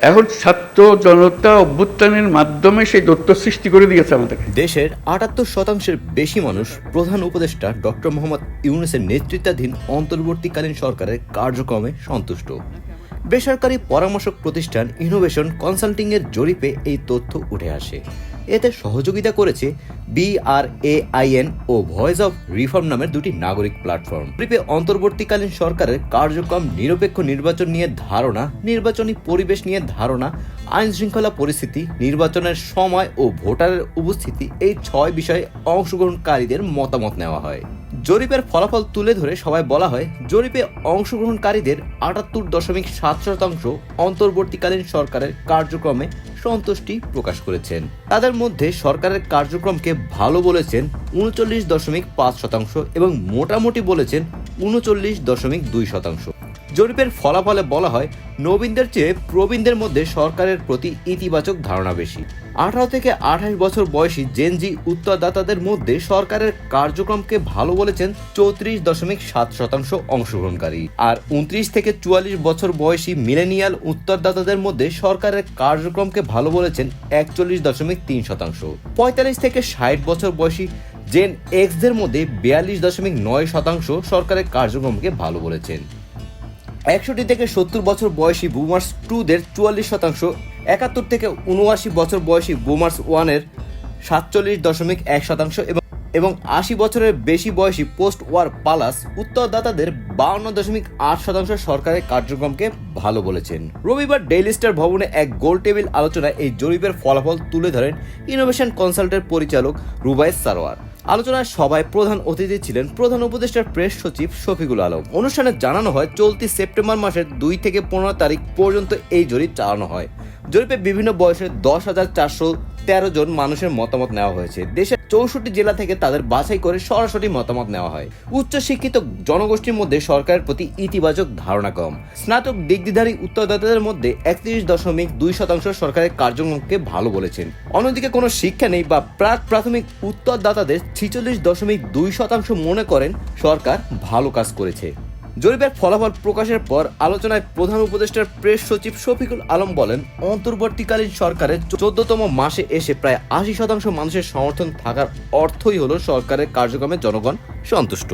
এখন ছাত্র জনতা অভ্যুত্থানের মাধ্যমে সেই দত্ত সৃষ্টি করে দিয়েছে আমাদেরকে। দেশের আটাত্তর শতাংশের বেশি মানুষ প্রধান উপদেষ্টা ডক্টর মোহাম্মদ ইউনুসের নেতৃত্বাধীন অন্তর্বর্তীকালীন সরকারের কার্যক্রমে সন্তুষ্ট। বেসরকারি পরামর্শক প্রতিষ্ঠান ইনোভেশন কনসাল্টিং এর জরিপে এই তথ্য উঠে আসে। এতে সহযোগিতা করেছে বিআরএআইএন ও ভয়েস অফ রিফর্ম নামের দুটি নাগরিক প্ল্যাটফর্ম জরিপে অন্তর্বর্তীকালীন সরকারের কার্যক্রম নিরপেক্ষ নির্বাচন নিয়ে ধারণা, নির্বাচনী পরিবেশ নিয়ে ধারণা, আইন শৃঙ্খলা পরিস্থিতি, নির্বাচনের সময় ও ভোটারের উপস্থিতি এই ছয় বিষয়ে অংশগ্রহণকারীদের মতামত নেওয়া হয়। জরিপের ফলাফল তুলে ধরে সবাই বলা হয়, জরিপে অংশগ্রহণকারীদের আটাত্তর দশমিক সাত শতাংশ অন্তর্বর্তীকালীন সরকারের কার্যক্রমে সন্তুষ্টি প্রকাশ করেছেন। তাদের মধ্যে সরকারের কার্যক্রমকে ভালো বলেছেন উনচল্লিশ দশমিক পাঁচ শতাংশ এবং মোটামুটি বলেছেন উনচল্লিশ দশমিক দুই শতাংশ। জরিপের ফলাফলে বলা হয়, নবীনদের চেয়ে প্রবীণদের মধ্যে সরকারের প্রতি ইতিবাচক ধারণা বেশি। আঠারো থেকে আঠাশ বছর বয়সী জেনজি উত্তরদাতাদের মধ্যে সরকারের কার্যক্রমকে ভালো বলেছেন চৌত্রিশ দশমিক সাত শতাংশ অংশগ্রহণকারী। আর উনত্রিশ থেকে চুয়াল্লিশ বছর বয়সী মিলেনিয়াল উত্তরদাতাদের মধ্যে সরকারের কার্যক্রমকে ভালো বলেছেন একচল্লিশ দশমিক তিন শতাংশ। পঁয়তাল্লিশ থেকে ষাট বছর বয়সী জেন এক্সদের মধ্যে বিয়াল্লিশ দশমিক নয় শতাংশ সরকারের কার্যক্রমকে ভালো বলেছেন। একষট্টি থেকে সত্তর বছর বয়সী বুমার্স টুদের চুয়াল্লিশ শতাংশ, একাত্তর থেকে উনআশি বছর বয়সী বুমার্স ওয়ানের সাতচল্লিশ দশমিক এক শতাংশ এবং এবং আশি বছরের বেশি বয়সী পোস্ট ওয়ার পালাস উত্তরদাতাদের বাউন্ন দশমিক আট শতাংশ সরকারের কার্যক্রমকে ভালো বলেছেন। রবিবার ডেইলি স্টার ভবনে এক গোল টেবিল আলোচনায় এই জরিপের ফলাফল তুলে ধরেন ইনোভেশন কনসাল্টের পরিচালক রুবাইস সারোয়ার। আলোচনায় সভায় প্রধান অতিথি ছিলেন প্রধান উপদেষ্টার প্রেস সচিব শফিকুল আলম। অনুষ্ঠানে জানানো হয়, চলতি সেপ্টেম্বর মাসের দুই থেকে পনেরো তারিখ পর্যন্ত এই জরিপ চালানো হয়। জরিপে বিভিন্ন বয়সের দশ হাজার চারশো তেরো জন মানুষের মতামত নেওয়া হয়েছে। দেশের চৌষট্টি জেলা থেকে তাদের বাছাই করে সরাসরি মতামত নেওয়া হয়। উচ্চ শিক্ষিত জনগোষ্ঠীর মধ্যে সরকারের প্রতি ইতিবাচক ধারণা কম। স্নাতক ডিগ্রিধারী উত্তরদাতাদের মধ্যে একত্রিশ দশমিক দুই শতাংশ সরকারের কার্যক্রমকে ভালো বলেছেন। অন্যদিকে কোনো শিক্ষা নেই বা প্রাক প্রাথমিক উত্তরদাতাদের ছিচল্লিশ দশমিক দুই শতাংশ মনে করেন সরকার ভালো কাজ করেছে। জরিপের ফলাফল প্রকাশের পর আলোচনায় প্রধান উপদেষ্টার প্রেস সচিব শফিকুল আলম বলেন, অন্তর্বর্তীকালীন সরকারের চোদ্দতম মাসে এসে প্রায় আশি শতাংশ মানুষের সমর্থন থাকার অর্থই হল সরকারের কার্যক্রমে জনগণ সন্তুষ্ট।